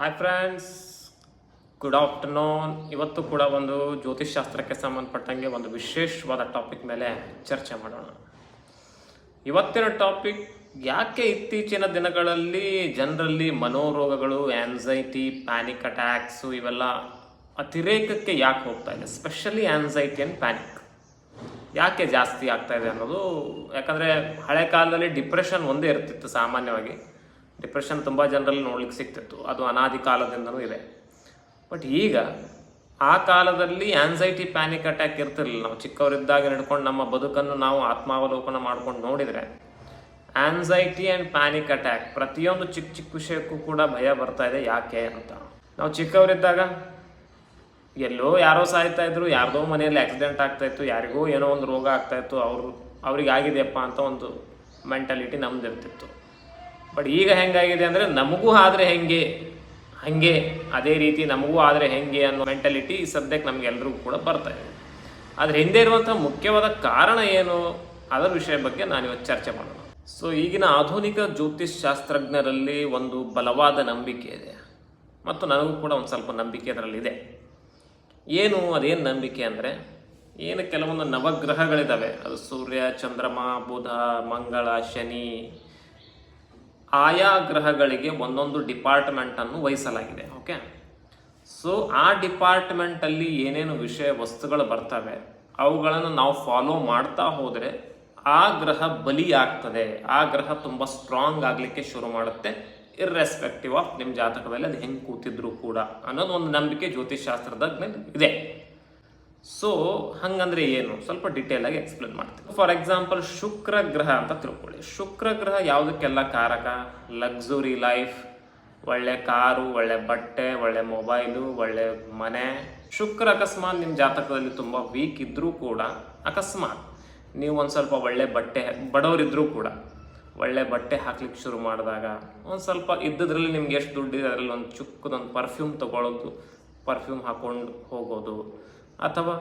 Hi friends good afternoon ಇವತ್ತು ಕೂಡ ಒಂದು ಜ್ಯೋತಿಷ್ ಶಾಸ್ತ್ರಕ್ಕೆ ಸಂಬಂಧಪಟ್ಟಂಗೆ ಒಂದು ವಿಶೇಷವಾದ ಟಾಪಿಕ್ ಮೇಲೆ ಚರ್ಚೆ ಮಾಡೋಣ. ಇವತ್ತಿನ ಟಾಪಿಕ್ ಯಾಕೆ ಇತ್ತೀಚಿನ ದಿನಗಳಲ್ಲಿ ಜನರಲ್ಲಿ ಮನೋರೋಗಗಳು ಆ್ಯನ್ಸೈಟಿ ಪ್ಯಾನಿಕ್ ಅಟ್ಯಾಕ್ಸು ಇವೆಲ್ಲ ಅತಿರೇಕಕ್ಕೆ ಯಾಕೆ ಹೋಗ್ತಾ ಇದೆ? ಸ್ಪೆಷಲಿ ಆ್ಯನ್ಸೈಟಿ ಆ್ಯಂಡ್ ಪ್ಯಾನಿಕ್ ಯಾಕೆ ಜಾಸ್ತಿ ಆಗ್ತಾ ಇದೆ ಅನ್ನೋದು? ಯಾಕಂದರೆ ಹಳೆ ಕಾಲದಲ್ಲಿ ಡಿಪ್ರೆಷನ್ ಒಂದೇ ಇರ್ತಿತ್ತು ಸಾಮಾನ್ಯವಾಗಿ. ಡಿಪ್ರೆಷನ್ ತುಂಬ ಜನರಲ್ಲಿ ನೋಡ್ಲಿಕ್ಕೆ ಸಿಗ್ತಿತ್ತು. ಅದು ಅನಾದಿ ಕಾಲದಿಂದನೂ ಇದೆ. ಬಟ್ ಈಗ ಆ ಕಾಲದಲ್ಲಿ ಆನ್ಸೈಟಿ ಪ್ಯಾನಿಕ್ ಅಟ್ಯಾಕ್ ಇರ್ತಿರಲಿಲ್ಲ. ನಾವು ಚಿಕ್ಕವರಿದ್ದಾಗ ನಡ್ಕೊಂಡು ನಮ್ಮ ಬದುಕನ್ನು ನಾವು ಆತ್ಮಾವಲೋಕನ ಮಾಡ್ಕೊಂಡು ನೋಡಿದರೆ ಆನ್ಸೈಟಿ ಆ್ಯಂಡ್ ಪ್ಯಾನಿಕ್ ಅಟ್ಯಾಕ್ ಪ್ರತಿಯೊಂದು ಚಿಕ್ಕ ಚಿಕ್ಕ ವಿಷಯಕ್ಕೂ ಕೂಡ ಭಯ ಬರ್ತಾ ಇದೆ. ಯಾಕೆ ಅಂತ. ನಾವು ಚಿಕ್ಕವರಿದ್ದಾಗ ಎಲ್ಲೋ ಯಾರೋ ಸಾಯ್ತಾ ಇದ್ರು, ಯಾರ್ದೋ ಮನೆಯಲ್ಲಿ ಆಕ್ಸಿಡೆಂಟ್ ಆಗ್ತಾ ಇತ್ತು, ಯಾರಿಗೋ ಏನೋ ಒಂದು ರೋಗ ಆಗ್ತಾ ಇತ್ತು, ಅವರು ಅವ್ರಿಗೆ ಆಗಿದೆಯಪ್ಪ ಅಂತ ಒಂದು ಮೆಂಟಾಲಿಟಿ ನಮ್ದು ಇರ್ತಿತ್ತು ಬಟ್ ಈಗ ಹೆಂಗಾಗಿದೆ ಅಂದರೆ ನಮಗೂ ಆದರೆ ಹೆಂಗೆ? ಹಾಗೆ? ಅದೇ ರೀತಿ ನಮಗೂ ಆದರೆ ಹೆಂಗೆ ಅನ್ನೋ ಮೆಂಟಾಲಿಟಿ ಸದ್ಯಕ್ಕೆ ನಮಗೆಲ್ಲರಿಗೂ ಕೂಡ ಬರ್ತಾ ಇದೆ. ಅದ್ರ ಹಿಂದೆ ಇರುವಂಥ ಮುಖ್ಯವಾದ ಕಾರಣ ಏನು? ಅದರ ವಿಷಯ ಬಗ್ಗೆ ನಾನು ಇವತ್ತು ಚರ್ಚೆ ಮಾಡೋಣ. ಸೊ ಈಗಿನ ಆಧುನಿಕ ಜ್ಯೋತಿಷ್ ಶಾಸ್ತ್ರಜ್ಞರಲ್ಲಿ ಒಂದು ಬಲವಾದ ನಂಬಿಕೆ ಇದೆ. ಮತ್ತು ನನಗೂ ಕೂಡ ಒಂದು ಸ್ವಲ್ಪ ನಂಬಿಕೆ ಅದರಲ್ಲಿದೆ. ಏನು? ಅದೇನು ನಂಬಿಕೆ ಅಂದರೆ, ಏನು ಕೆಲವೊಂದು ನವಗ್ರಹಗಳಿದ್ದಾವೆ ಅದು ಸೂರ್ಯ, ಚಂದ್ರಮ, ಬುಧ, ಮಂಗಳ, ಶನಿ ಆಯಾ ಗ್ರಹಗಳಿಗೆ ಒಂದೊಂದು ಡಿಪಾರ್ಟ್ಮೆಂಟನ್ನು ವಹಿಸಲಾಗಿದೆ ಓಕೆ ಸೊ ಆ ಡಿಪಾರ್ಟ್ಮೆಂಟಲ್ಲಿ ಏನೇನು ವಿಷಯ ವಸ್ತುಗಳು ಬರ್ತವೆ, ಅವುಗಳನ್ನು ನಾವು ಫಾಲೋ ಮಾಡ್ತಾ ಹೋದರೆ ಆ ಗ್ರಹ ಬಲಿ ಆಗ್ತದೆ ಆ ಗ್ರಹ ತುಂಬ ಸ್ಟ್ರಾಂಗ್ ಆಗಲಿಕ್ಕೆ ಶುರು ಮಾಡುತ್ತೆ ಇರ್ರೆಸ್ಪೆಕ್ಟಿವ್ ಆಫ್ ನಿಮ್ಮ ಜಾತಕದಲ್ಲಿ ಅದು ಹೆಂಗೆ ಕೂತಿದ್ರು ಕೂಡ ಅನ್ನೋದು ಒಂದು ನಂಬಿಕೆ ಜ್ಯೋತಿಷ್ ಶಾಸ್ತ್ರದ ಇದೆ. ಸೊ ಹಂಗಂದ್ರೆ ಏನು? ಸ್ವಲ್ಪ ಡಿಟೇಲ್ ಆಗಿ ಎಕ್ಸ್ಪ್ಲೇನ್ ಮಾಡ್ತೀನಿ. ಫಾರ್ ಎಕ್ಸಾಂಪಲ್ ಶುಕ್ರ ಗ್ರಹ ಅಂತ ತಿಳ್ಕೊಳ್ಳಿ. ಶುಕ್ರ ಗ್ರಹ ಯಾವುದಕ್ಕೆಲ್ಲ ಕಾರಕ? ಲಕ್ಸುರಿ ಲೈಫ್ ಒಳ್ಳೆ ಕಾರು, ಒಳ್ಳೆ ಬಟ್ಟೆ, ಒಳ್ಳೆ ಮೊಬೈಲು ಒಳ್ಳೆ ಮನೆ. ಶುಕ್ರ ಅಕಸ್ಮಾತ್ ನಿಮ್ಮ ಜಾತಕದಲ್ಲಿ ತುಂಬ ವೀಕ್ ಇದ್ದರೂ ಕೂಡ ಅಕಸ್ಮಾತ್ ನೀವು ಒಂದು ಸ್ವಲ್ಪ ಒಳ್ಳೆ ಬಟ್ಟೆ ಬಡವರಿದ್ದರೂ ಕೂಡ ಒಳ್ಳೆ ಬಟ್ಟೆ ಹಾಕ್ಲಿಕ್ಕೆ ಶುರು ಮಾಡಿದಾಗ ಒಂದು ಸ್ವಲ್ಪ ಇದ್ದದ್ರಲ್ಲಿ ನಿಮ್ಗೆ ಎಷ್ಟು ದುಡ್ಡಿದೆ, ಅದರಲ್ಲಿ ಒಂದು ಚುಕ್ಕದೊಂದು ಪರ್ಫ್ಯೂಮ್ ತಗೊಳ್ಳೋದು ಪರ್ಫ್ಯೂಮ್ ಹಾಕೊಂಡು ಹೋಗೋದು. ಅಥವಾ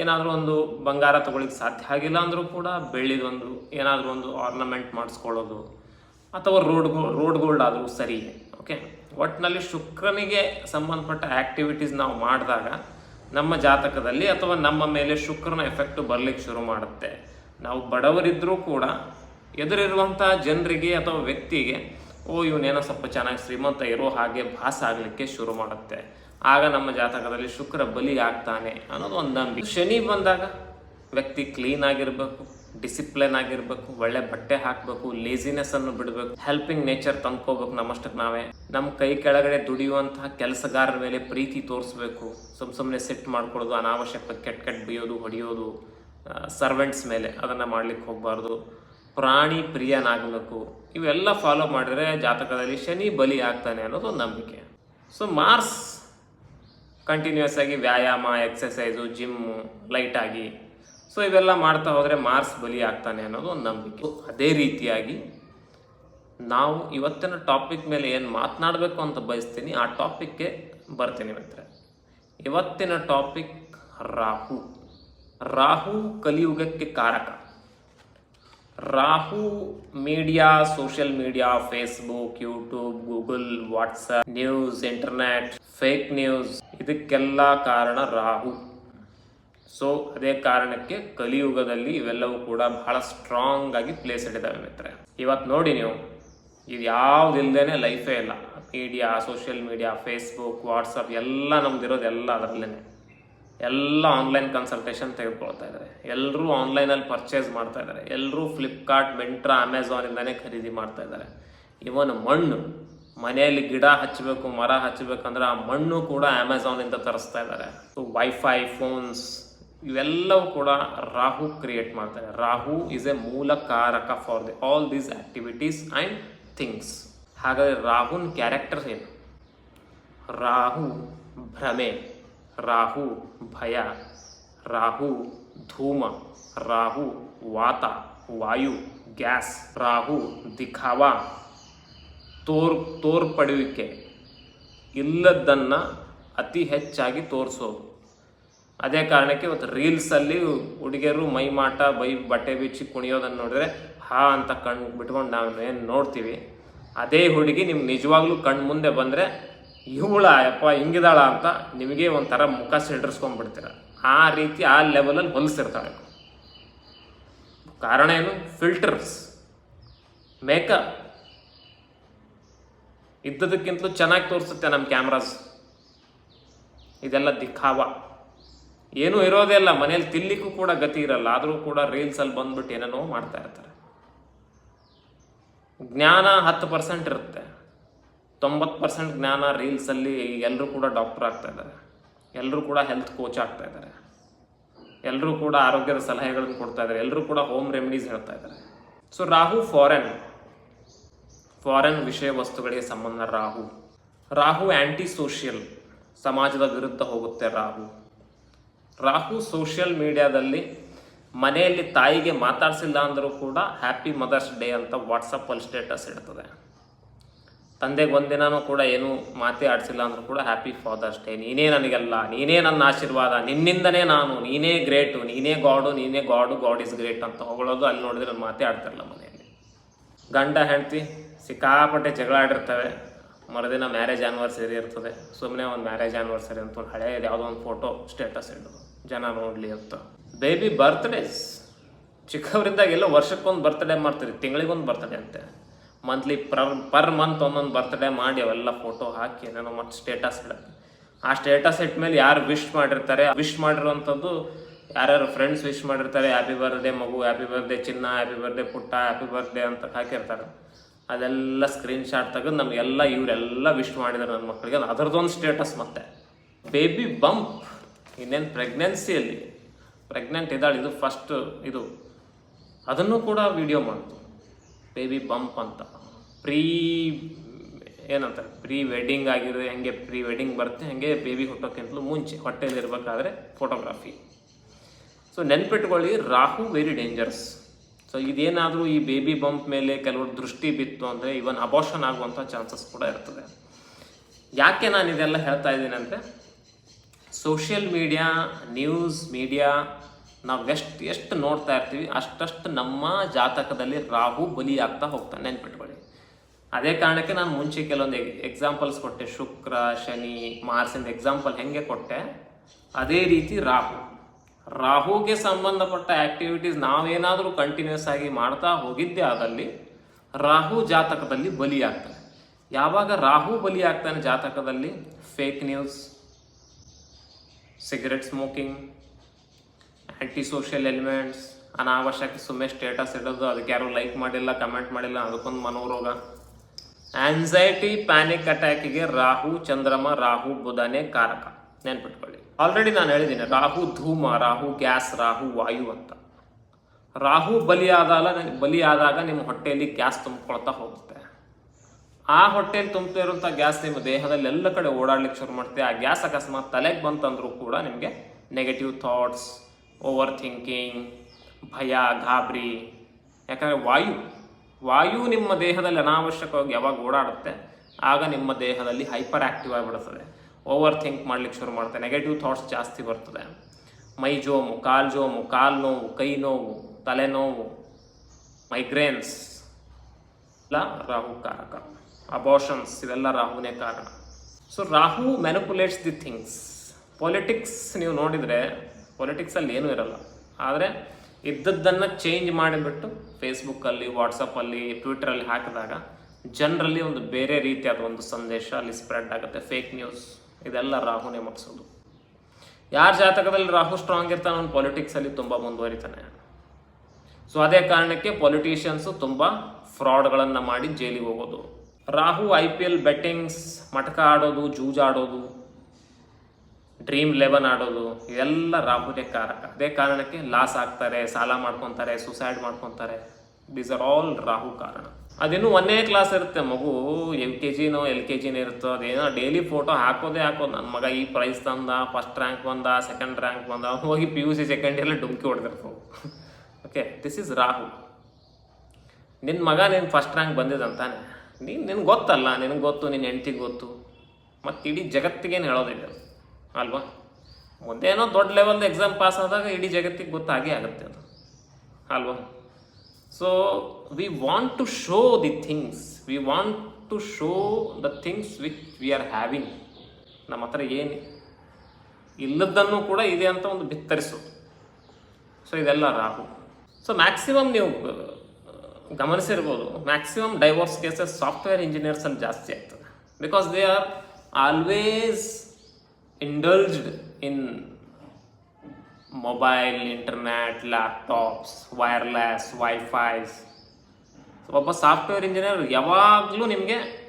ಏನಾದರೂ ಒಂದು ಬಂಗಾರ ತಗೊಳ್ಳಿಕ್ಕೆ ಸಾಧ್ಯ ಆಗಿಲ್ಲ ಅಂದರೂ ಕೂಡ ಬೆಳ್ಳಿದೊಂದು ಏನಾದರೂ ಒಂದು ಆರ್ನಮೆಂಟ್ ಮಾಡಿಸ್ಕೊಳ್ಳೋದು ಅಥವಾ ರೋಡ್ ರೋಡ್ ಗೋಲ್ಡ್ ಆದರೂ ಸರಿ ಓಕೆ ಒಟ್ಟಿನಲ್ಲಿ ಶುಕ್ರನಿಗೆ ಸಂಬಂಧಪಟ್ಟ ಆ್ಯಕ್ಟಿವಿಟೀಸ್ ನಾವು ಮಾಡಿದಾಗ ನಮ್ಮ ಜಾತಕದಲ್ಲಿ ಅಥವಾ ನಮ್ಮ ಮೇಲೆ ಶುಕ್ರನ ಎಫೆಕ್ಟ್ ಬರಲಿಕ್ಕೆ ಶುರು ಮಾಡುತ್ತೆ. ನಾವು ಬಡವರಿದ್ದರೂ ಕೂಡ ಎದುರಿರುವಂಥ ಜನರಿಗೆ ಅಥವಾ ವ್ಯಕ್ತಿಗೆ, ಓ ಇವನೇನೋ ಸ್ವಲ್ಪ ಚೆನ್ನಾಗಿ ಶ್ರೀಮಂತ ಇರೋ ಹಾಗೆ ಭಾಸ ಆಗಲಿಕ್ಕೆ ಶುರು ಮಾಡುತ್ತೆ. ಆಗ ನಮ್ಮ ಜಾತಕದಲ್ಲಿ ಶುಕ್ರ ಬಲಿ ಆಗ್ತಾನೆ ಅನ್ನೋದು ಒಂದು ನಂಬಿಕೆ ಶನಿ ಬಂದಾಗ ವ್ಯಕ್ತಿ ಕ್ಲೀನ್ ಆಗಿರಬೇಕು ಡಿಸಿಪ್ಲಿನ್ ಆಗಿರಬೇಕು, ಒಳ್ಳೆ ಬಟ್ಟೆ ಹಾಕಬೇಕು ಲೇಸಿನೆಸ್ ಅನ್ನು ಬಿಡಬೇಕು ಹೆಲ್ಪಿಂಗ್ ನೇಚರ್ ತಂದ್ಕೋಬೇಕು ನಮ್ಮಷ್ಟಕ್ಕೆ ನಾವೇ. ನಮ್ಮ ಕೈ ಕೆಳಗಡೆ ದುಡಿಯುವಂತಹ ಕೆಲಸಗಾರರ ಮೇಲೆ ಪ್ರೀತಿ ತೋರಿಸ್ಬೇಕು, ಸುಮ್ ಸುಮ್ಮನೆ ಸೆಟ್ ಮಾಡ್ಕೊಳ್ಳೋದು ಅನಾವಶ್ಯಕ ಕೆಟ್ಟ ಕೆಟ್ಟ ಬೈಯೋದು, ಹೊಡೆಯೋದು ಸರ್ವೆಂಟ್ಸ್ ಮೇಲೆ ಅದನ್ನು ಮಾಡ್ಲಿಕ್ಕೆ ಹೋಗಬಾರ್ದು. ಪ್ರಾಣಿ ಪ್ರಿಯನಾಗಬೇಕು. ಇವೆಲ್ಲ ಫಾಲೋ ಮಾಡಿದ್ರೆ ಜಾತಕದಲ್ಲಿ ಶನಿ ಬಲಿ ಆಗ್ತಾನೆ ಅನ್ನೋದು ನಂಬಿಕೆ ಸೊ ಮಾರ್ಸ್ ಕಂಟಿನ್ಯೂಸ್ ಆಗಿ ವ್ಯಾಯಾಮ ಎಕ್ಸಸೈಸು ಜಿಮ್ಮು ಲೈಟಾಗಿ ಸೊ ಇವೆಲ್ಲ ಮಾಡ್ತಾ ಹೋದರೆ ಮಾರ್ಸ್ ಬಲಿ ಆಗ್ತಾನೆ ಅನ್ನೋದು ಒಂದು ನಂಬಿಕೆ. ಅದೇ ರೀತಿಯಾಗಿ ನಾವು ಇವತ್ತಿನ ಟಾಪಿಕ್ ಮೇಲೆ ಏನು ಮಾತನಾಡಬೇಕು ಅಂತ ಬಯಸ್ತೀನಿ, ಆ ಟಾಪಿಕ್ಗೆ ಬರ್ತೀನಿ ಮಿತ್ರ ಇವತ್ತಿನ ಟಾಪಿಕ್ ರಾಹು. ರಾಹು ಕಲಿಯುಗಕ್ಕೆ ಕಾರಕ. Rahu media, social media, Facebook, YouTube, Google, WhatsApp, news, internet, fake news, ಇದಕ್ಕೆಲ್ಲ ಕಾರಣ ರಾಹು. ಸೊ ಅದೇ ಕಾರಣಕ್ಕೆ ಕಲಿಯುಗದಲ್ಲಿ ಇವೆಲ್ಲವೂ ಕೂಡ ಬಹಳ ಸ್ಟ್ರಾಂಗ್ ಆಗಿ ಪ್ಲೇಸ್ ಇಟ್ಟಿದ್ದಾವೆ ಮಿತ್ರ ಇವತ್ತು ನೋಡಿ ನೀವು, ಇದು ಯಾವುದಿಲ್ಲದೇನೆ ಲೈಫೇ ಇಲ್ಲ. Media, social media, Facebook, WhatsApp, ಎಲ್ಲ ನಮ್ದಿರೋದು ಎಲ್ಲ ಅದರಲ್ಲೇ ಎಲ್ಲ ಆನ್ಲೈನ್ ಕನ್ಸಲ್ಟೇಷನ್ ತೆಗೆದುಕೊಳ್ತಾ ಇದ್ದಾರೆ ಎಲ್ಲರೂ ಆನ್ಲೈನಲ್ಲಿ ಪರ್ಚೇಸ್ ಮಾಡ್ತಾ ಇದ್ದಾರೆ ಎಲ್ಲರೂ ಫ್ಲಿಪ್ಕಾರ್ಟ್ ಮೆಂಟ್ರಾ ಅಮೆಝಾನಿಂದನೇ ಖರೀದಿ ಮಾಡ್ತಾ ಇದ್ದಾರೆ ಇವನ್ ಮಣ್ಣು, ಮನೆಯಲ್ಲಿ ಗಿಡ ಹಚ್ಚಬೇಕು ಮರ ಹಚ್ಚಬೇಕಂದ್ರೆ ಆ ಮಣ್ಣು ಕೂಡ ಅಮೆಝಾನಿಂದ ತರಿಸ್ತಾ ಇದ್ದಾರೆ ವೈಫೈ ಫೋನ್ಸ್ ಇವೆಲ್ಲವೂ ಕೂಡ ರಾಹು ಕ್ರಿಯೇಟ್ ಮಾಡ್ತಾರೆ ರಾಹು ಇಸ್ ಎ ಮೂಲ ಕಾರಕ for the all these activities and things ಹಾಗಾದರೆ ರಾಹುನ್ ಕ್ಯಾರೆಕ್ಟರ್ ಏನು? ರಾಹು ಭ್ರಮೆ. ರಾಹು ಭಯ, ರಾಹು ಧೂಮ, ರಾಹು ವಾತ, ವಾಯು ಗ್ಯಾಸ್, ರಾಹು ದಿಖಾವ, ತೋರ್, ತೋರ್ಪಡುವಿಕೆ. ಇಲ್ಲದನ್ನು ಅತಿ ಹೆಚ್ಚಾಗಿ ತೋರಿಸೋದು. ಅದೇ ಕಾರಣಕ್ಕೆ ಇವತ್ತು ರೀಲ್ಸಲ್ಲಿ ಹುಡುಗಿಯರು ಮೈ ಮಾಟ, ಬೈ, ಬಟ್ಟೆ ಬಿಚ್ಚಿ ಕುಣಿಯೋದನ್ನು ನೋಡಿದ್ರೆ, ಹಾ ಅಂತ ಕಣ್ಣು ಬಿಟ್ಕೊಂಡು ನಾವು ಏನು ನೋಡ್ತೀವಿ. ಅದೇ ಹುಡುಗಿ ನಿಮ್ಗೆ ನಿಜವಾಗ್ಲೂ ಕಣ್ಣು ಮುಂದೆ ಬಂದರೆ ಇವಳ ಅಪ್ಪ ಹಿಂಗಿದಾಳ ಅಂತ ನಿಮಗೆ ಒಂಥರ ಮುಖ ಸಿಡಿಸ್ಕೊಂಡ್ಬಿಡ್ತೀರ ಆ ರೀತಿ ಆ ಲೆವೆಲಲ್ಲಿ ಹೊಲಿಸಿರ್ತಾಳೆ. ಕಾರಣ ಏನು? ಫಿಲ್ಟರ್ಸ್ ಮೇಕಪ್ ಇದ್ದದಕ್ಕಿಂತಲೂ ಚೆನ್ನಾಗಿ ತೋರಿಸುತ್ತೆ ನಮ್ಮ ಕ್ಯಾಮ್ರಾಸ್ ಇದೆಲ್ಲ ದಿಖಾವ. ಏನೂ ಇರೋದೇ ಇಲ್ಲ, ಮನೇಲಿ ತಿನ್ಲಿಕ್ಕೂ ಕೂಡ ಗತಿ ಇರಲ್ಲ. ಆದರೂ ಕೂಡ ರೀಲ್ಸಲ್ಲಿ ಬಂದ್ಬಿಟ್ಟು ಏನೇನೋ ಮಾಡ್ತಾ ಇರ್ತಾರೆ. ಜ್ಞಾನ ಹತ್ತು ಪರ್ಸೆಂಟ್ ಇರುತ್ತೆ. ತೊಂಬತ್ತು ಪರ್ಸೆಂಟ್ ಜ್ಞಾನ ರೀಲ್ಸಲ್ಲಿ ಎಲ್ಲರೂ ಕೂಡ ಡಾಕ್ಟರ್ ಆಗ್ತಾ ಇದ್ದಾರೆ. ಎಲ್ಲರೂ ಕೂಡ ಹೆಲ್ತ್ ಕೋಚ್ ಆಗ್ತಾ ಇದ್ದಾರೆ. ಎಲ್ಲರೂ ಕೂಡ ಆರೋಗ್ಯದ ಸಲಹೆಗಳನ್ನು ಕೊಡ್ತಾ ಇದ್ದಾರೆ. ಎಲ್ಲರೂ ಕೂಡ ಹೋಮ್ ರೆಮಿಡೀಸ್ ಹೇಳ್ತಾ ಇದ್ದಾರೆ. ಸೊ ರಾಹು ಫಾರೆನ್ ಫಾರೆನ್ ವಿಷಯ ವಸ್ತುಗಳಿಗೆ ಸಂಬಂಧ ರಾಹು. ರಾಹು ಆ್ಯಂಟಿ ಸೋಷಿಯಲ್ ಸಮಾಜದ ವಿರುದ್ಧ ಹೋಗುತ್ತೆ ರಾಹು. ರಾಹು ಸೋಷಿಯಲ್ ಮೀಡಿಯಾದಲ್ಲಿ ಮನೆಯಲ್ಲಿ ತಾಯಿಗೆ ಮಾತಾಡಿಸಿಲ್ಲ ಅಂದರೂ ಕೂಡ ಹ್ಯಾಪಿ ಮದರ್ಸ್ ಡೇ ಅಂತ ವಾಟ್ಸಪ್ಪಲ್ಲಿ ಸ್ಟೇಟಸ್ ಇಡ್ತದೆ. ತಂದೆಗೆ ಒಂದಿನೂ ಕೂಡ ಏನೂ ಮಾತೇ ಆಡಿಸಿಲ್ಲ ಅಂದರೂ ಕೂಡ ಹ್ಯಾಪಿ ಫಾದರ್ಸ್ ಡೇ ನೀನೇ ನನಗೆಲ್ಲ, ನೀನೇ ನನ್ನ ಆಶೀರ್ವಾದ ನಿನ್ನಿಂದನೇ ನಾನು, ನೀನೇ ಗ್ರೇಟು ನೀನೇ ಗಾಡು ನೀನೇ ಗಾಡು ಗಾಡ್ ಇಸ್ ಗ್ರೇಟ್ ಅಂತ ಹೊಗಳೋದು ಅಲ್ಲಿ ನೋಡಿದ್ರೆ ನಾನು ಮಾತೇ ಆಡ್ತಿರಲ್ಲ ಮನೆಯಲ್ಲಿ. ಗಂಡ, ಹೆಂಡತಿ ಸಿಕ್ಕಾಪಟ್ಟೆ ಜಗಳ ಆಡಿರ್ತವೆ. ಮರುದಿನ ಮ್ಯಾರೇಜ್ ಆ್ಯನಿವರ್ಸರಿ ಇರ್ತದೆ. ಸುಮ್ಮನೆ ಒಂದು ಮ್ಯಾರೇಜ್ ಆ್ಯನಿವರ್ಸರಿ ಅಂತ ಒಂದು ಹಳೆಯದು ಯಾವುದೋ ಒಂದು ಫೋಟೋ ಸ್ಟೇಟಸ್ ಇಡೋದು ಜನ ನೋಡಲಿ ಅಂತ. ಬೇಬಿ ಬರ್ತ್ಡೇಸ್ ಚಿಕ್ಕವರಿದ್ದಾಗ ಎಲ್ಲ ವರ್ಷಕ್ಕೊಂದು ಬರ್ತ್ಡೇ ಮಾಡ್ತೀರಿ, ತಿಂಗಳಿಗೊಂದು ಬರ್ತ್ಡೇ ಅಂತೆ. ಮಂತ್ಲಿ ಪರ್ ಪರ್ ಮಂತ್ ಒಂದೊಂದು ಬರ್ತ್ಡೇ ಮಾಡಿ ಅವೆಲ್ಲ ಫೋಟೋ ಹಾಕಿ ಏನೇನೋ ಮತ್ತೆ ಸ್ಟೇಟಸ್ ಇಡತ್ತೆ ಆ ಸ್ಟೇಟಸ್ ಇಟ್ಟ ಮೇಲೆ ಯಾರು ವಿಶ್ ಮಾಡಿರ್ತಾರೆ ವಿಶ್ ಮಾಡಿರುವಂಥದ್ದು ಯಾರ್ಯಾರು ಫ್ರೆಂಡ್ಸ್ ವಿಶ್ ಮಾಡಿರ್ತಾರೆ ಹ್ಯಾಪಿ ಬರ್ಡೇ ಮಗು ಹ್ಯಾಪಿ ಬರ್ಡೇ ಚಿನ್ನ ಹ್ಯಾಪಿ ಬರ್ಡೇ ಪುಟ್ಟ ಹ್ಯಾಪಿ ಬರ್ಡೇ ಅಂತ ಹಾಕಿರ್ತಾರೆ. ಅದೆಲ್ಲ ಸ್ಕ್ರೀನ್ ಶಾಟ್ ತೆಗೆದು ನಮಗೆಲ್ಲ ಇವರೆಲ್ಲ ವಿಶ್ ಮಾಡಿದ್ದಾರೆ ನನ್ನ ಮಕ್ಕಳಿಗೆ ಅದು ಅದರದ್ದೊಂದು ಸ್ಟೇಟಸ್ ಮತ್ತೆ. ಬೇಬಿ ಬಂಪ್ ಇನ್ನೇನು ಪ್ರೆಗ್ನೆನ್ಸಿಯಲ್ಲಿ ಪ್ರೆಗ್ನೆಂಟ್ ಇದ್ದಾಳೆ, ಇದು ಫಸ್ಟ್ ಇದು. ಅದನ್ನು ಕೂಡ ವಿಡಿಯೋ ಮಾಡ್ತು. ಬೇಬಿ ಬಂಪ್ ಅಂತ. ಪ್ರೀ ಏನಂತಾರೆ? ಪ್ರೀ ವೆಡ್ಡಿಂಗ್ ಆಗಿರೋ ಹೆಂಗೆ ಪ್ರೀ ವೆಡ್ಡಿಂಗ್ ಬರುತ್ತೆ ಹಾಗೆ ಬೇಬಿ ಹುಟ್ಟೋಕ್ಕಿಂತಲೂ ಮುಂಚೆ ಹೊಟ್ಟೆಯಲ್ಲಿ ಇರಬೇಕಾದ್ರೆ ಫೋಟೋಗ್ರಫಿ ಸೊ ನೆನ್ಪಿಟ್ಕೊಳ್ಳಿ, ರಾಹು ವೆರಿ ಡೇಂಜರಸ್ ಸೊ ಇದೇನಾದರೂ ಈ ಬೇಬಿ ಬಂಪ್ ಮೇಲೆ ಕೆಲವರು ದೃಷ್ಟಿ ಬಿತ್ತು ಅಂದರೆ ಇವನ್ ಅಬೋಷನ್ ಆಗುವಂಥ ಚಾನ್ಸಸ್ ಕೂಡ ಇರ್ತದೆ. ಯಾಕೆ ನಾನು ಇದೆಲ್ಲ ಹೇಳ್ತಾ ಇದ್ದೀನಿ ಅಂದರೆ ಸೋಷಿಯಲ್ ಮೀಡಿಯಾ ನ್ಯೂಸ್ ಮೀಡಿಯಾ ನಾವು ಎಷ್ಟು ಎಷ್ಟು ನೋಡ್ತಾ ಇರ್ತೀವಿ, ಅಷ್ಟಷ್ಟು ನಮ್ಮ ಜಾತಕದಲ್ಲಿ ರಾಹು ಬಲಿ ಆಗ್ತಾ ಹೋಗ್ತಾನೆ ನೆನ್ಪಿಟ್ಕೊಳ್ಳಿ. ಅದೇ ಕಾರಣಕ್ಕೆ ನಾನು ಮುಂಚೆ ಕೆಲವೊಂದು ಎಕ್ಸಾಂಪಲ್ಸ್ ಕೊಟ್ಟೆ, ಶುಕ್ರ, ಶನಿ, ಮಾರ್ಸಿಂದ ಎಕ್ಸಾಂಪಲ್ ಹೆಂಗೆ ಕೊಟ್ಟೆ, ಅದೇ ರೀತಿ ರಾಹು. ರಾಹುಗೆ ಸಂಬಂಧಪಟ್ಟ ಆಕ್ಟಿವಿಟೀಸ್ ನಾವೇನಾದರೂ ಕಂಟಿನ್ಯೂಸ್ ಆಗಿ ಮಾಡ್ತಾ ಹೋಗಿದ್ದೆ ಅದರಲ್ಲಿ ರಾಹು ಜಾತಕದಲ್ಲಿ ಬಲಿ ಆಗ್ತಾನೆ ಯಾವಾಗ ರಾಹು ಬಲಿ ಆಗ್ತಾನೆ ಜಾತಕದಲ್ಲಿ? Fake news cigarette smoking anti social elements ಅನಾವಶ್ಯಕ ಸುಮ್ಮನೆ ಸ್ಟೇಟಸ್ ಇಡೋದು, ಅದಕ್ಕೆ ಯಾರು ಲೈಕ್ ಮಾಡಿಲ್ಲ ಕಮೆಂಟ್ ಮಾಡಿಲ್ಲ, ಅದಕ್ಕೊಂದು ಮನೋರೋಗ. ಆನ್ಸೈಟಿ ಪ್ಯಾನಿಕ್ ಅಟ್ಯಾಕಿಗೆ ರಾಹು, ಚಂದ್ರಮ, ರಾಹು, ಬುಧನೇ ಕಾರಕ. ನೆನ್ಪಿಟ್ಕೊಳ್ಳಿ. ಆಲ್ರೆಡಿ ನಾನು ಹೇಳಿದ್ದೀನಿ, ರಾಹು ಧೂಮ, ರಾಹು ಗ್ಯಾಸ್, ರಾಹು ವಾಯು ಅಂತ. ರಾಹು ಬಲಿಯಾದಾಗ ಬಲಿಯಾದಾಗ ನಿಮ್ಮ ಹೊಟ್ಟೆಯಲ್ಲಿ ಗ್ಯಾಸ್ ತುಂಬಿಕೊಳ್ತಾ ಹೋಗುತ್ತೆ. ಆ ಹೊಟ್ಟೆಯಲ್ಲಿ ತುಂಬ್ತಾ ಇರುವಂಥ ಗ್ಯಾಸ್ ನಿಮ್ಮ ದೇಹದಲ್ಲಿ ಎಲ್ಲ ಕಡೆ ಓಡಾಡ್ಲಿಕ್ಕೆ ಶುರು ಮಾಡುತ್ತೆ ಆ ಗ್ಯಾಸ್ ಅಕಸ್ಮಾತ್ ತಲೆಗೆ ಬಂತಂದ್ರೂ ಕೂಡ ನಿಮಗೆ ನೆಗೆಟಿವ್ ಥಾಟ್ಸ್ ಓವರ್ ಥಿಂಕಿಂಗ್ ಭಯ, ಗಾಬರಿ. ಯಾಕಂದರೆ ವಾಯು ವಾಯು ನಿಮ್ಮ ದೇಹದಲ್ಲಿ ಅನಾವಶ್ಯಕವಾಗಿ ಯಾವಾಗ ಓಡಾಡುತ್ತೆ, ಆಗ ನಿಮ್ಮ ದೇಹದಲ್ಲಿ ಹೈಪರ್ ಆ್ಯಕ್ಟಿವ್ ಆಗಿಬಿಡುತ್ತದೆ. ಓವರ್ ಥಿಂಕ್ ಮಾಡ್ಲಿಕ್ಕೆ ಶುರು ಮಾಡುತ್ತೆ. ನೆಗೆಟಿವ್ ಥಾಟ್ಸ್ ಜಾಸ್ತಿ ಬರ್ತದೆ. ಮೈ ಜೋಮು, ಕಾಲು ಜೋಮು, ಕಾಲು ನೋವು, ಕೈ ನೋವು ತಲೆನೋವು ಮೈಗ್ರೇನ್ಸ್ ಇಲ್ಲ ರಾಹು ಕಾರಕ ಅಬೋಷನ್ಸ್ ಇವೆಲ್ಲ ರಾಹುನೇ ಕಾರಣ. So Rahu manipulates the things politics ನೀವು ನೋಡಿದರೆ ಪೊಲಿಟಿಕ್ಸಲ್ಲಿ ಏನೂ ಇರಲ್ಲ. ಆದರೆ ಇದ್ದದ್ದನ್ನು ಚೇಂಜ್ ಮಾಡಿಬಿಟ್ಟು ಫೇಸ್ಬುಕ್ಕಲ್ಲಿ ವಾಟ್ಸಪ್ಪಲ್ಲಿ ಟ್ವಿಟರಲ್ಲಿ ಹಾಕಿದಾಗ ಜನರಲ್ಲಿ ಒಂದು ಬೇರೆ ರೀತಿಯಾದ ಒಂದು ಸಂದೇಶ ಅಲ್ಲಿ ಸ್ಪ್ರೆಡ್ ಆಗುತ್ತೆ. ಫೇಕ್ ನ್ಯೂಸ್ ಇದೆಲ್ಲ ರಾಹುನೇ ಮುಟ್ಸೋದು. ಯಾರ ಜಾತಕದಲ್ಲಿ ರಾಹು ಸ್ಟ್ರಾಂಗ್ ಇರ್ತಾನೆ ಅವ್ನು ಪೊಲಿಟಿಕ್ಸಲ್ಲಿ ತುಂಬ ಮುಂದುವರಿತಾನೆ. ಸೊ ಅದೇ ಕಾರಣಕ್ಕೆ ಪೊಲಿಟಿಷಿಯನ್ಸು ತುಂಬ ಫ್ರಾಡ್ಗಳನ್ನು ಮಾಡಿ ಜೈಲಿಗೆ ಹೋಗೋದು. Rahu I P L bettings ಮಟಕ ಆಡೋದು, ಜೂಜಾಡೋದು ಡ್ರೀಮ್ ಲೆವೆನ್ ಆಡೋದು, ಇದೆಲ್ಲ ರಾಹುದೇ ಕಾರಕ. ಅದೇ ಕಾರಣಕ್ಕೆ ಲಾಸ್ ಆಗ್ತಾರೆ, ಸಾಲ ಮಾಡ್ಕೊತಾರೆ ಸುಸೈಡ್ ಮಾಡ್ಕೊತಾರೆ. ದೀಸ್ ಆರ್ ಆಲ್ ರಾಹು ಕಾರಣ. ಅದೇನು ಒಂದೇ ಕ್ಲಾಸ್ ಇರುತ್ತೆ ಮಗು, ಎಲ್ ಕೆ ಜಿನೋ, ಎಲ್ ಕೆ ಜಿನೋ ಇರುತ್ತೋ, ಅದೇನೋ ಡೈಲಿ ಫೋಟೋ ಹಾಕೋದೇ ಹಾಕೋದು. ನನ್ನ ಮಗ ಈ ಪ್ರೈಸ್ ತಂದ ಫಸ್ಟ್ ರ್ಯಾಂಕ್ ಬಂದ ಸೆಕೆಂಡ್ ರ್ಯಾಂಕ್ ಬಂದ ಹೋಗಿ ಪಿ ಯು ಸಿ ಸೆಕೆಂಡ್ ಇಯರ್ಲಿ ಡುಮ್ಕಿ ಹೊಡೆದಿರ್ತವೆ ಓಕೆ ದಿಸ್ ಇಸ್ ರಾಹು. ನಿನ್ನ ಮಗ ನೀನು ಫಸ್ಟ್ ರ್ಯಾಂಕ್ ಬಂದಿದ್ದಂತಾನೆ ನೀನು, ನಿನಗೆ ಗೊತ್ತಲ್ಲ, ನಿನಗೆ ಗೊತ್ತು ನಿನ್ನ ಹೆಂಡ್ತಿಗೆ ಗೊತ್ತು. ಮತ್ತು ಇಡೀ ಜಗತ್ತಿಗೇನು ಹೇಳೋದಿಲ್ಲ. ಅಲ್ವಾ? ಮುಂದೇನೋ ದೊಡ್ಡ ಲೆವೆಲ್ದ ಎಕ್ಸಾಮ್ ಪಾಸ್ ಆದಾಗ ಇಡೀ ಜಗತ್ತಿಗೆ ಗೊತ್ತಾಗೇ ಆಗುತ್ತೆ ಅದು. ಅಲ್ವಾ? So we want to show the things we want to show the things which we are having ನಮ್ಮ ಹತ್ರ ಏನು. ಇಲ್ಲದನ್ನು ಕೂಡ ಇದೆ ಅಂತ ಒಂದು ಬಿತ್ತರಿಸು. ಸೊ ಇದೆಲ್ಲ ರಾಹು. ಸೊ ಮ್ಯಾಕ್ಸಿಮಮ್ ನೀವು ಗಮನಿಸಿರ್ಬೋದು ಮ್ಯಾಕ್ಸಿಮಮ್ ಡೈವೋರ್ಸ್ ಕೇಸಸ್ ಸಾಫ್ಟ್ವೇರ್ ಇಂಜಿನಿಯರ್ಸಲ್ಲಿ ಜಾಸ್ತಿ ಆಗ್ತದೆ. Because they are always indulged in mobile internet laptops wireless wifis ಒಬ್ಬ ಸಾಫ್ಟ್ವೇರ್ ಇಂಜಿನಿಯರ್ ಯಾವಾಗಲೂ ನಿಮಗೆ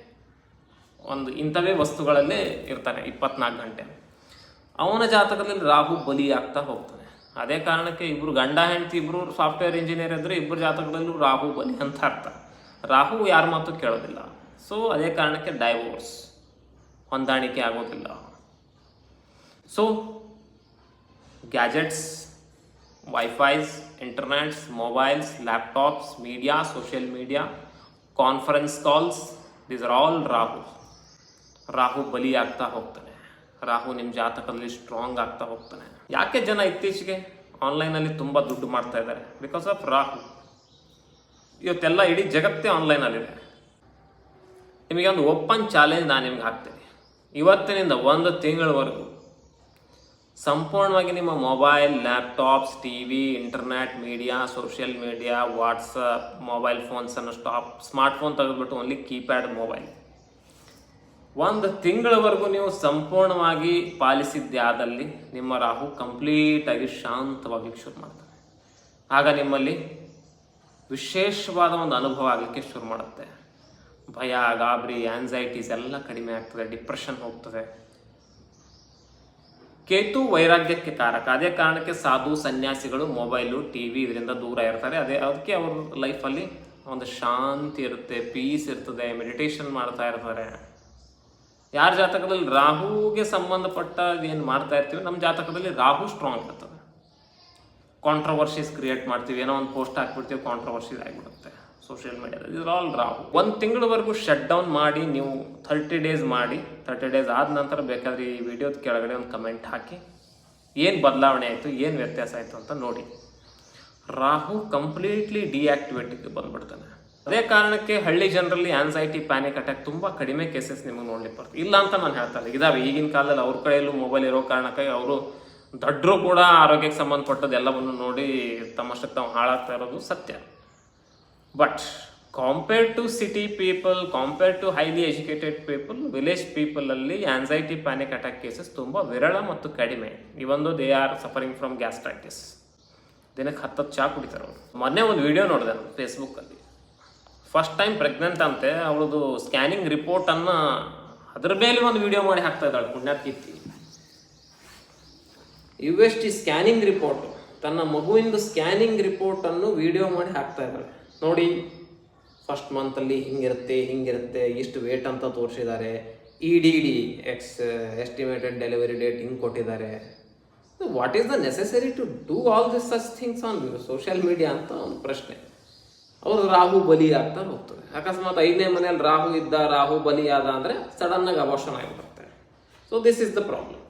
ಒಂದು ಇಂಥವೇ ವಸ್ತುಗಳಲ್ಲಿ ಇರ್ತಾನೆ ಇಪ್ಪತ್ನಾಲ್ಕು ಗಂಟೆ. ಅವನ ಜಾತಕದಲ್ಲಿ ರಾಹು ಬಲಿ ಆಗ್ತಾ ಹೋಗ್ತಾನೆ. ಅದೇ ಕಾರಣಕ್ಕೆ ಇಬ್ಬರು ಗಂಡ ಹೆಂಡತಿ ಇಬ್ಬರು ಸಾಫ್ಟ್ವೇರ್ ಇಂಜಿನಿಯರ್ ಇದ್ದರೆ ಇಬ್ಬರು ಜಾತಕದಲ್ಲೂ ರಾಹು ಬಲಿ ಅಂತ ಅರ್ಥ. ರಾಹು ಯಾರ ಮಾತು ಕೇಳೋದಿಲ್ಲ. ಸೊ ಅದೇ ಕಾರಣಕ್ಕೆ ಡೈವೋರ್ಸ್ ಹೊಂದಾಣಿಕೆ ಆಗೋದಿಲ್ಲ. So gadgets wifis internets mobiles laptops media social media conference calls these are all Rahu Rahu ಬಲಿ ಆಗ್ತಾ ಹೋಗ್ತಾನೆ ರಾಹು ನಿಮ್ಮ ಜಾತಕದಲ್ಲಿ ಸ್ಟ್ರಾಂಗ್ ಆಗ್ತಾ ಹೋಗ್ತಾನೆ ಯಾಕೆ ಜನ ಇತ್ತೀಚೆಗೆ ಆನ್ಲೈನಲ್ಲಿ ತುಂಬ ದುಡ್ಡು ಮಾಡ್ತಾ ಇದ್ದಾರೆ ಬಿಕಾಸ್ ಆಫ್ ರಾಹು ಇವತ್ತೆಲ್ಲ ಇಡೀ ಜಗತ್ತೇ ಆನ್ಲೈನಲ್ಲಿದೆ ನಿಮಗೆ ಒಂದು ಓಪನ್ ಚಾಲೆಂಜ್ ನಾನು ನಿಮ್ಗೆ ಹಾಕ್ತೇನೆ ಇವತ್ತಿನಿಂದ ಒಂದು ತಿಂಗಳವರೆಗೂ ಸಂಪೂರ್ಣವಾಗಿ ನಿಮ್ಮ mobile, laptops T V internet, media, social media, WhatsApp, mobile ಫೋನ್ಸನ್ನು stop smart phone ತೆಗೆದುಬಿಟ್ಟು ಓನ್ಲಿ ಕೀಪ್ಯಾಡ್ ಮೊಬೈಲ್. ಒಂದು ತಿಂಗಳವರೆಗೂ ನೀವು ಸಂಪೂರ್ಣವಾಗಿ ಪಾಲಿಸಿದ್ದೇ ಆದಲ್ಲಿ ನಿಮ್ಮ ರಾಹು ಕಂಪ್ಲೀಟ್ ಆಗಿ ಶಾಂತವಾಗಲಿಕ್ಕೆ ಶುರು ಮಾಡ್ತಾರೆ ಆಗ ನಿಮ್ಮಲ್ಲಿ ವಿಶೇಷವಾದ ಒಂದು ಅನುಭವ ಆಗಲಿಕ್ಕೆ ಶುರು ಮಾಡುತ್ತೆ. ಭಯ, ಗಾಬರಿ ಆನ್ಸೈಟೀಸ್ ಎಲ್ಲ ಕಡಿಮೆ ಆಗ್ತದೆ ಡಿಪ್ರೆಷನ್ ಹೋಗ್ತದೆ. ಕೇತು ವೈರಾಗ್ಯಕ್ಕೆ ಕಾರಕ. ಅದೇ ಕಾರಣಕ್ಕೆ ಸಾಧು, ಸನ್ಯಾಸಿಗಳು, ಮೊಬೈಲು ಟಿ ವಿ ಇದರಿಂದ ದೂರ ಇರ್ತಾರೆ. ಅದೇ ಅದಕ್ಕೆ ಅವ್ರ ಲೈಫಲ್ಲಿ ಒಂದು ಶಾಂತಿ ಇರುತ್ತೆ ಪೀಸ್ ಇರ್ತದೆ ಮೆಡಿಟೇಷನ್ ಮಾಡ್ತಾ ಇರ್ತಾರೆ. ಯಾರ ಜಾತಕದಲ್ಲಿ ರಾಹುಗೆ ಸಂಬಂಧಪಟ್ಟ ಏನು ಮಾಡ್ತಾ ಇರ್ತೀವಿ ನಮ್ಮ ಜಾತಕದಲ್ಲಿ ರಾಹು ಸ್ಟ್ರಾಂಗ್ ಇರ್ತದೆ. ಕಾಂಟ್ರವರ್ಸೀಸ್ ಕ್ರಿಯೇಟ್ ಮಾಡ್ತೀವಿ. ಏನೋ ಒಂದು ಪೋಸ್ಟ್ ಹಾಕ್ಬಿಡ್ತೀವಿ ಕಾಂಟ್ರವರ್ಸೀಸ್ ಆಗಿಬಿಡುತ್ತೆ ಸೋಷಿಯಲ್ ಮೀಡಿಯಾದಲ್ಲಿ ಇದ್ರ ಆಲ್ ರಾಹು. ಒಂದು ತಿಂಗಳವರೆಗೂ ಶಟ್ ಡೌನ್ ಮಾಡಿ, ನೀವು ಥರ್ಟಿ ಡೇಸ್ ಮಾಡಿ ತರ್ಟಿ ಡೇಸ್ ಆದ ನಂತರ ಬೇಕಾದ್ರೆ ಈ ವಿಡಿಯೋದ ಕೆಳಗಡೆ ಒಂದು ಕಮೆಂಟ್ ಹಾಕಿ. ಏನು ಬದಲಾವಣೆ ಆಯಿತು, ಏನು ವ್ಯತ್ಯಾಸ ಆಯಿತು ಅಂತ ನೋಡಿ. ರಾಹು ಕಂಪ್ಲೀಟ್ಲಿ ಡಿಆಕ್ಟಿವೇಟಿಗೆ ಬಂದ್ಬಿಡ್ತಾನೆ. ಅದೇ ಕಾರಣಕ್ಕೆ ಹಳ್ಳಿ ಜನರಲ್ಲಿ ಆನ್ಸೈಟಿ ಪ್ಯಾನಿಕ್ ಅಟ್ಯಾಕ್ ತುಂಬ ಕಡಿಮೆ ಕೇಸಸ್ ನಿಮಗೆ ನೋಡ್ಲಿಕ್ಕೆ ಬರ್ತದೆ ಇಲ್ಲ ಅಂತ ನಾನು ಹೇಳ್ತಾ ಇಲ್ಲ. ಇದಾವೆ, ಈಗಿನ ಕಾಲದಲ್ಲಿ ಅವ್ರ ಕಡೆಯಲ್ಲೂ ಮೊಬೈಲ್ ಇರೋ ಕಾರಣಕ್ಕಾಗಿ ಅವರು ದೊಡ್ಡರು ಕೂಡ ಆರೋಗ್ಯಕ್ಕೆ ಸಂಬಂಧಪಟ್ಟದ್ದು ಎಲ್ಲವನ್ನು ನೋಡಿ ತಮ್ಮಷ್ಟಕ್ಕೆ ತಾವು ಹಾಳಾಗ್ತಾ ಇರೋದು ಸತ್ಯ. But compare to city people compare to highly educated people village ಪೀಪಲಲ್ಲಿ anxiety panic attack cases ತುಂಬ ವಿರಳ ಮತ್ತು ಕಡಿಮೆ. ಇವೊಂದು they are suffering from gastritis ದಿನಕ್ಕೆ ಹತ್ತತ್ತು ಚಾ ಕುಡಿತಾರೆ ಅವರು. ಮೊನ್ನೆ ಒಂದು ವಿಡಿಯೋ ನೋಡಿದೆ ನಾನು ಫೇಸ್ಬುಕ್ಕಲ್ಲಿ ಫಸ್ಟ್ ಟೈಮ್ ಪ್ರೆಗ್ನೆಂಟ್ ಅಂತೆ, ಅವಳದು ಸ್ಕ್ಯಾನಿಂಗ್ ರಿಪೋರ್ಟನ್ನು ಅದ್ರ ಮೇಲೆ ಒಂದು ವಿಡಿಯೋ ಮಾಡಿ ಹಾಕ್ತಾ ಇದ್ದಾಳೆ ಪುಣ್ಯಾತ್ಕೀರ್ತಿ U S T scanning report ತನ್ನ ಮಗುವಿಂದು ಸ್ಕ್ಯಾನಿಂಗ್ ರಿಪೋರ್ಟನ್ನು ವಿಡಿಯೋ ಮಾಡಿ ಹಾಕ್ತಾ ಇದ್ದಾಳೆ. ನೋಡಿ ಫಸ್ಟ್ ಮಂತಲ್ಲಿ ಹಿಂಗಿರುತ್ತೆ ಹಿಂಗಿರುತ್ತೆ ಇಷ್ಟು ವೇಟ್ ಅಂತ ತೋರಿಸಿದ್ದಾರೆ E D D X estimated delivery date ಹಿಂಗೆ ಕೊಟ್ಟಿದ್ದಾರೆ what is the necessary to do all this such things on social media ಅಂತ ಒಂದು ಪ್ರಶ್ನೆ. ಅವರು ರಾಹು ಬಲಿ ಆಗ್ತಾ ಹೋಗ್ತದೆ ಅಕಸ್ಮಾತ್ ಐದನೇ ಮನೆಯಲ್ಲಿ ರಾಹು ಇದ್ದ, ರಾಹು ಬಲಿ ಆದ ಅಂದರೆ ಸಡನ್ನಾಗಿ ಅಬೋಷನ್ ಆಗಿಬಿಡುತ್ತೆ. So this is the problem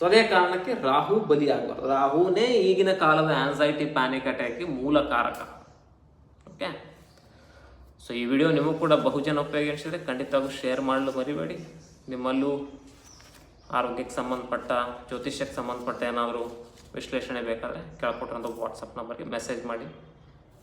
so ಅದೇ ಕಾರಣಕ್ಕೆ ರಾಹು ಬಲಿ ಆಗಬಾರ್ದು. ರಾಹುನೇ ಈಗಿನ ಕಾಲದ ಆನ್ಸೈಟಿ ಪ್ಯಾನಿಕ್ ಅಟ್ಯಾಕ್ಗೆ ಮೂಲ ಕಾರಕ. ಓಕೆ ಸೊ ಈ ವಿಡಿಯೋ ನಿಮಗೂ ಕೂಡ ಬಹುಜನ ಉಪಯೋಗ ಅನಿಸಿದ್ರೆ ಖಂಡಿತವಾಗೂ ಶೇರ್ ಮಾಡಲು ಮರಿಬೇಡಿ. ನಿಮ್ಮಲ್ಲೂ ಆರೋಗ್ಯಕ್ಕೆ ಸಂಬಂಧಪಟ್ಟ, ಜ್ಯೋತಿಷ್ಯಕ್ಕೆ ಸಂಬಂಧಪಟ್ಟ ಏನಾದರೂ ವಿಶ್ಲೇಷಣೆ ಬೇಕಾದರೆ ಕೇಳ್ಕೊಟ್ರಂಥ ವಾಟ್ಸಪ್ ನಂಬರ್ಗೆ ಮೆಸೇಜ್ ಮಾಡಿ.